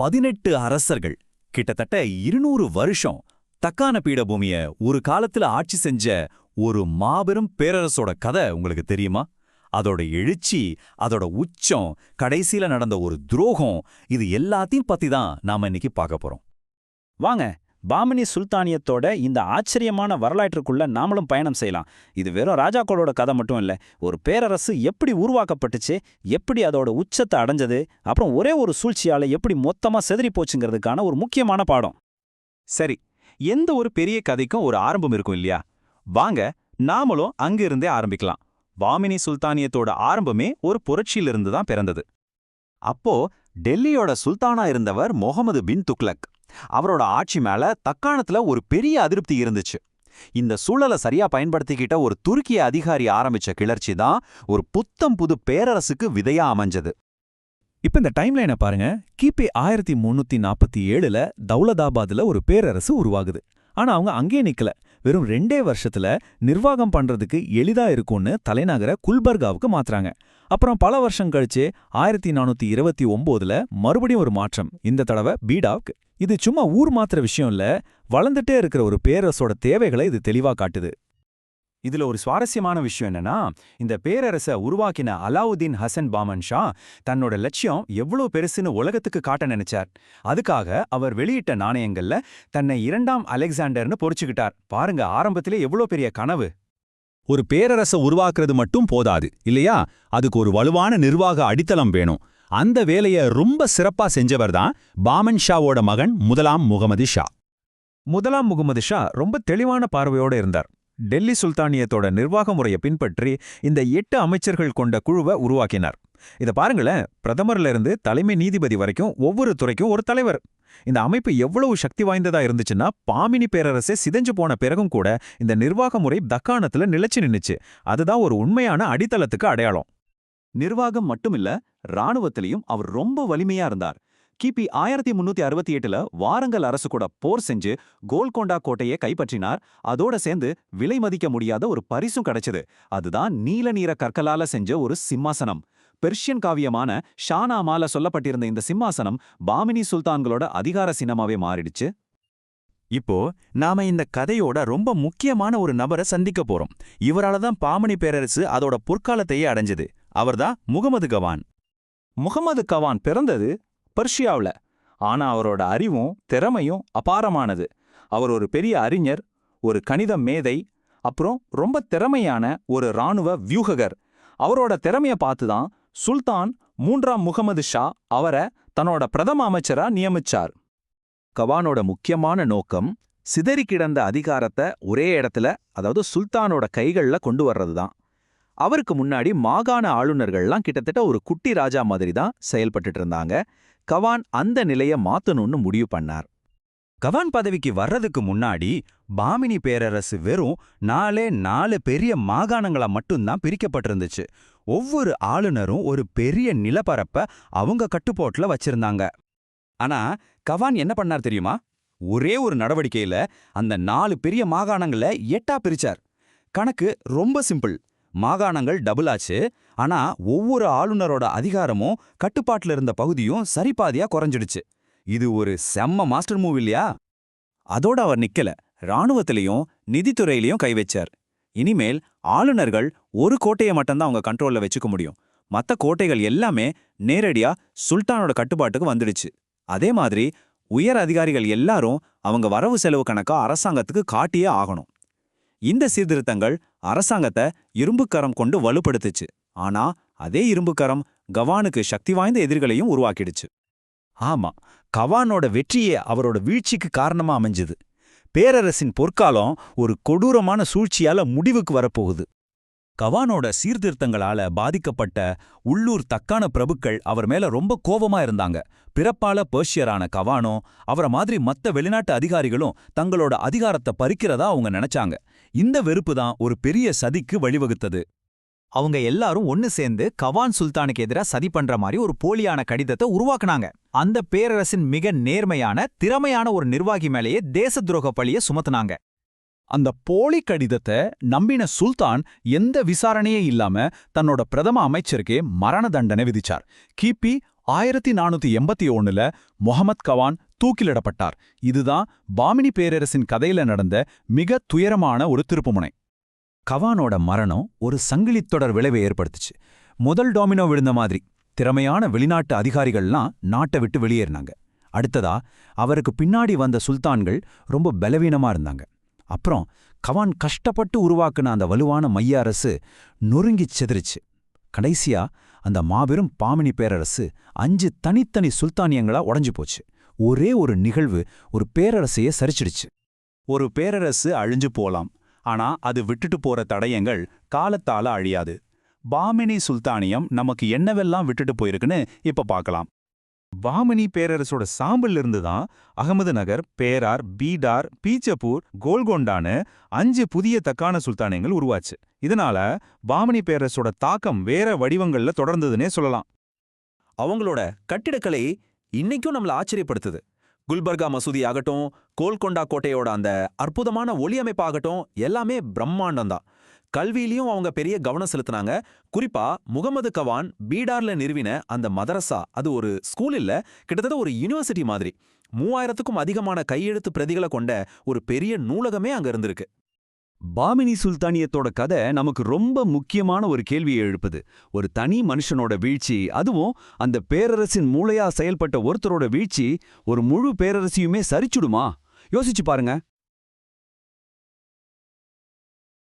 பதினெட்டு அரசர்கள் கிட்டத்தட்ட இருநூறு வருஷம் தக்கான பீடபூமிய ஒரு காலத்துல ஆட்சி செஞ்ச ஒரு மாபெரும் பேரரசோட கதை உங்களுக்கு தெரியுமா? அதோட எழுச்சி அதோட உச்சம் கடைசியில நடந்த ஒரு துரோகம் இது எல்லாத்தையும் பத்தி தான் நாம இன்னைக்கு பார்க்க போறோம். வாங்க பாமினி சுல்தானியத்தோட இந்த ஆச்சரியமான வரலாற்றுக்குள்ள நாமளும் பயணம் செய்யலாம். இது வெறும் ராஜாக்களோட கதை மட்டும் இல்ல ஒரு பேரரசு எப்படி உருவாக்கப்பட்டுச்சு எப்படி அதோட உச்சத்தை அடைஞ்சது அப்புறம் ஒரே ஒரு சூழ்ச்சியால எப்படி மொத்தமா செதறி போச்சுங்கிறதுக்கான ஒரு முக்கியமான பாடம். சரி எந்த ஒரு பெரிய கதைக்கும் ஒரு ஆரம்பம் இருக்கும் இல்லையா? வாங்க நாமளும் அங்கிருந்தே ஆரம்பிக்கலாம். வாமினி சுல்தானியத்தோட ஆரம்பமே ஒரு புரட்சியிலிருந்து தான் பிறந்தது. அப்போ டெல்லியோட சுல்தானா இருந்தவர் முகமது பின் துக்லக் அவரோட ஆட்சி மேல தக்காணத்துல ஒரு பெரிய அதிருப்தி இருந்துச்சு. இந்த சூழலை சரியா பயன்படுத்திக்கிட்ட ஒரு துருக்கிய அதிகாரி ஆரம்பிச்ச கிளர்ச்சி தான் ஒரு புத்தம் புது பேரரசுக்கு விதையா அமைஞ்சது. இப்ப இந்த டைம்லைனை பாருங்க. கிபி ஆயிரத்தி முன்னூத்தி நாற்பத்தி ஏழுல தௌலதாபாத்ல ஒரு பேரரசு உருவாகுது. ஆனா அவங்க அங்கே நிக்கல. வெறும் ரெண்டே வருஷத்துல நிர்வாகம் பண்றதுக்கு எளிதா இருக்கும்னு தலைநகர குல்பர்காவுக்கு மாத்துறாங்க. அப்புறம் பல வருஷம் கழிச்சு ஆயிரத்தி நானூத்தி இருபத்தி ஒன்பதுல மறுபடியும் ஒரு மாற்றம். இந்த தடவை பீடாவுக்கு. இது சும்மா ஊர் மாத்திர விஷயம் இல்ல. வளர்ந்துட்டே இருக்கிற ஒரு பேரரசோட தேவைகளை இது தெளிவா காட்டுது. இதுல ஒரு சுவாரஸ்யமான விஷயம் என்னன்னா இந்த பேரரச உருவாக்கின அலாவுதீன் ஹசன் பாமன் ஷா தன்னோட லட்சியம் எவ்வளவு பெருசுன்னு உலகத்துக்கு காட்ட நினைச்சார். அதுக்காக அவர் வெளியிட்ட நாணயங்கள்ல தன்னை இரண்டாம் அலெக்சாண்டர்னு பொறிச்சுக்கிட்டார். பாருங்க ஆரம்பத்திலே எவ்வளோ பெரிய கனவு. ஒரு பேரரச உருவாக்குறது மட்டும் போதாது இல்லையா? அதுக்கு ஒரு வலுவான நிர்வாக அடித்தளம் வேணும். அந்த வேலைய ரொம்ப சிறப்பா செஞ்சவர் தான் பாமன் ஷாவோட மகன் முதலாம் முகமது ஷா. முதலாம் முகமது ஷா ரொம்ப தெளிவான பார்வையோட இருந்தார். டெல்லி சுல்தானியத்தோட நிர்வாக முறையை பின்பற்றி இந்த எட்டு அமைச்சர்கள் கொண்ட குழுவை உருவாக்கினார். இத பாருங்களேன் பிரதமர்ல இருந்து தலைமை நீதிபதி வரைக்கும் ஒவ்வொரு துறைக்கும் ஒரு தலைவர். இந்த அமைப்பு எவ்வளவு சக்தி வாய்ந்ததா இருந்துச்சுன்னா பாமினி பேரரசே சிதைஞ்சு போன பிறகும் கூட இந்த நிர்வாக முறை தக்காணத்துல நிலைச்சு நின்னுச்சு. அதுதான் ஒரு உண்மையான அடித்தளத்துக்கு அடையாளம். நிர்வாகம் மட்டுமில்ல ராணுவத்திலையும் அவர் ரொம்ப வலிமையா இருந்தார். கிபி ஆயிரத்தி முன்னூத்தி அறுபத்தி எட்டுல வாரங்கல் அரசு கூட போர் செஞ்சு கோல்கொண்டா கோட்டையை கைப்பற்றினார். அதோட சேர்ந்து விலை மதிக்க முடியாத ஒரு பரிசும் கிடைச்சது. அதுதான் நீல நீர கற்களால செஞ்ச ஒரு சிம்மாசனம். பெர்ஷியன் காவியமான ஷானாமால சொல்லப்பட்டிருந்த இந்த சிம்மாசனம் பாமினி சுல்தான்களோட அதிகார சின்னமாவே மாறிடுச்சு. இப்போ நாம இந்த கதையோட ரொம்ப முக்கியமான ஒரு நபரை சந்திக்க போறோம். இவரால தான் பாமணி பேரரசு அதோட பொற்காலத்தையே அடைஞ்சது. அவர்தான் முகமது கவான். முகமது கவான் பிறந்தது பர்ஷியாவுல. ஆனா அவரோட அறிவும் திறமையும் அபாரமானது. அவர் ஒரு பெரிய அறிஞர் ஒரு கணித மேதை அப்புறம் ரொம்ப திறமையான ஒரு இராணுவ வியூககர். அவரோட திறமைய பார்த்து தான் சுல்தான் மூன்றாம் முகமது ஷா அவரை தன்னோட பிரதம அமைச்சரா நியமிச்சார். கவானோட முக்கியமான நோக்கம் சிதறி கிடந்த அதிகாரத்தை ஒரே இடத்துல அதாவது சுல்தானோட கைகள்ல கொண்டு வர்றது தான் அவருக்கு முன்னாடி மாகாண ஆளுநர்கள்லாம் கிட்டத்தட்ட ஒரு குட்டி ராஜா மாதிரி தான் செயல்பட்டுட்டு இருந்தாங்க கவான் அந்த நிலைய மாத்தணும்னு முடிவு பண்ணார். கவான் பதவிக்கு வர்றதுக்கு முன்னாடி பாமினி பேரரசு வெறும் நாலே நாலு பெரிய மாகாணங்களா மட்டும்தான் பிரிக்கப்பட்டிருந்துச்சு. ஒவ்வொரு ஆளுநரும் ஒரு பெரிய நிலப்பரப்ப அவங்க கட்டுப்போட்டில் வச்சிருந்தாங்க. ஆனா கவான் என்ன பண்ணார் தெரியுமா? ஒரே ஒரு நடவடிக்கையில அந்த நாலு பெரிய மாகாணங்களை எட்டா பிரிச்சார். கணக்கு ரொம்ப சிம்பிள். மாகாணங்கள் டபுள் ஆச்சு. ஆனா ஒவ்வொரு ஆளுநரோட அதிகாரமும் கட்டுப்பாட்டுல இருந்த பகுதியும் சரிபாதியா குறைஞ்சிடுச்சு. இது ஒரு செம்ம மாஸ்டர் மூவ் இல்லையா? அதோட அவர் நிக்கல. ராணுவத்திலையும் நிதித்துறையிலையும் கை வச்சார். இனிமேல் ஆளுநர்கள் ஒரு கோட்டையை மட்டும்தான் அவங்க கண்ட்ரோல்ல வச்சுக்க முடியும். மத்த கோட்டைகள் எல்லாமே நேரடியா சுல்தானோட கட்டுப்பாட்டுக்கு வந்துடுச்சு. அதே மாதிரி உயர் அதிகாரிகள் எல்லாரும் அவங்க வரவு செலவு கணக்கா அரசாங்கத்துக்கு காட்டியே ஆகணும். இந்த சீர்திருத்தங்கள் அரசாங்கத்தை இரும்புக்கரம் கொண்டு வலுப்படுத்துச்சு. ஆனா அதே இரும்புக்கரம் கவானுக்கு சக்தி வாய்ந்த எதிரிகளையும் உருவாக்கிடுச்சு. ஆமா கவானோட வெற்றியே அவரோட வீழ்ச்சிக்கு காரணமா அமைஞ்சது. பேரரசின் பொற்காலம் ஒரு கொடூரமான சூழ்ச்சியால முடிவுக்கு வரப்போகுது. கவானோட சீர்திருத்தங்களால பாதிக்கப்பட்ட உள்ளூர் தக்கான பிரபுக்கள் அவர் மேல ரொம்ப கோபமா இருந்தாங்க. பிறப்பால பேர்ஷியரான கவானோ அவரை மாதிரி மத்த வெளிநாட்டு அதிகாரிகளும் தங்களோட அதிகாரத்தை பறிக்கிறதா அவங்க நினைச்சாங்க. இந்த வெறுப்பு தான் ஒரு பெரிய சதிக்கு வழிவகுத்தது. அவங்க எல்லாரும் ஒன்னு சேர்ந்து கவான் சுல்தானுக்கு எதிரா சதி பண்ற மாதிரி ஒரு போலியான கடிதத்தை உருவாக்குனாங்க. அந்த பேரரசின் மிக நேர்மையான திறமையான ஒரு நிர்வாகி மேலேயே தேச துரோக பழிய சுமத்துனாங்க. அந்த போலி கடிதத்தை நம்பின சுல்தான் எந்த விசாரணையே இல்லாம தன்னோட பிரதம அமைச்சருக்கே மரண தண்டனை விதிச்சார். கிபி ஆயிரத்தி நானூத்தி எண்பத்தி ஒண்ணுல முகமத் கவான் தூக்கிலிடப்பட்டார். இதுதான் பாமினி பேரரசின் கதையில நடந்த மிக துயரமான ஒரு திருப்புமுனை. கவானோட மரணம் ஒரு சங்கிலித்தொடர் விளைவை ஏற்படுத்துச்சு. முதல் டாமினோ விழுந்த மாதிரி திறமையான வெளிநாட்டு அதிகாரிகள்லாம் நாட்டை விட்டு வெளியேறினாங்க. அடுத்ததா அவருக்கு பின்னாடி வந்த சுல்தான்கள் ரொம்ப பலவீனமா இருந்தாங்க. அப்புறம் கவான் கஷ்டப்பட்டு உருவாக்குன அந்த வலுவான மைய அரசு நொறுங்கிச் செதறிச்சு. கடைசியா அந்த மாபெரும் பாமினி பேரரசு அஞ்சு தனித்தனி சுல்தானியங்களா உடைஞ்சு போச்சு. ஒரே ஒரு நிகழ்வு ஒரு பேரரசையே சரிச்சிடுச்சு. ஒரு பேரரசு அழிஞ்சு போலாம் ஆனா அது விட்டுட்டு போற தடயங்கள் காலத்தால அழியாது. பாமினி சுல்தானியம் நமக்கு என்னவெல்லாம் விட்டுட்டு போயிருக்குன்னு இப்ப பார்க்கலாம் பாமனி பேரரசோட சாம்பல் இருந்து தான் அகமது நகர் பேரார் பீடார் பீச்சப்பூர் கோல்கொண்டான்னு அஞ்சு புதிய தக்கான சுல்தானியங்கள் உருவாச்சு. இதனால பாமனி பேரரசோட தாக்கம் வேற வடிவங்கள்ல தொடர்ந்ததுன்னே சொல்லலாம். அவங்களோட கட்டிடக்கலை இன்னைக்கும் நம்மள ஆச்சரியப்படுத்துது. குல்பர்கா மசூதி ஆகட்டும் கோல்கொண்டா கோட்டையோட அந்த அற்புதமான ஒளி அமைப்பாகட்டும் எல்லாமே பிரம்மாண்டம்தான். கல்வியிலையும் அவங்க பெரிய கவனம் செலுத்தினாங்க. குறிப்பா முகமது கவான் பீடார்ல நிறுவின அந்த மதரசா அது ஒரு ஸ்கூல் இல்ல கிட்டத்தட்ட ஒரு யூனிவர்சிட்டி மாதிரி. மூவாயிரத்துக்கும் அதிகமான கையெழுத்து பிரதிகளை கொண்ட ஒரு பெரிய நூலகமே அங்க இருந்திருக்கு. பாமினி சுல்தானியத்தோட கதை நமக்கு ரொம்ப முக்கியமான ஒரு கேள்வியை எழுப்புது. ஒரு தனி மனுஷனோட வீழ்ச்சி அதுவும் அந்த பேரரசின் மூளையா செயல்பட்ட ஒருத்தரோட வீழ்ச்சி ஒரு முழு பேரரசியுமே சரிச்சுடுமா? யோசிச்சு பாருங்க.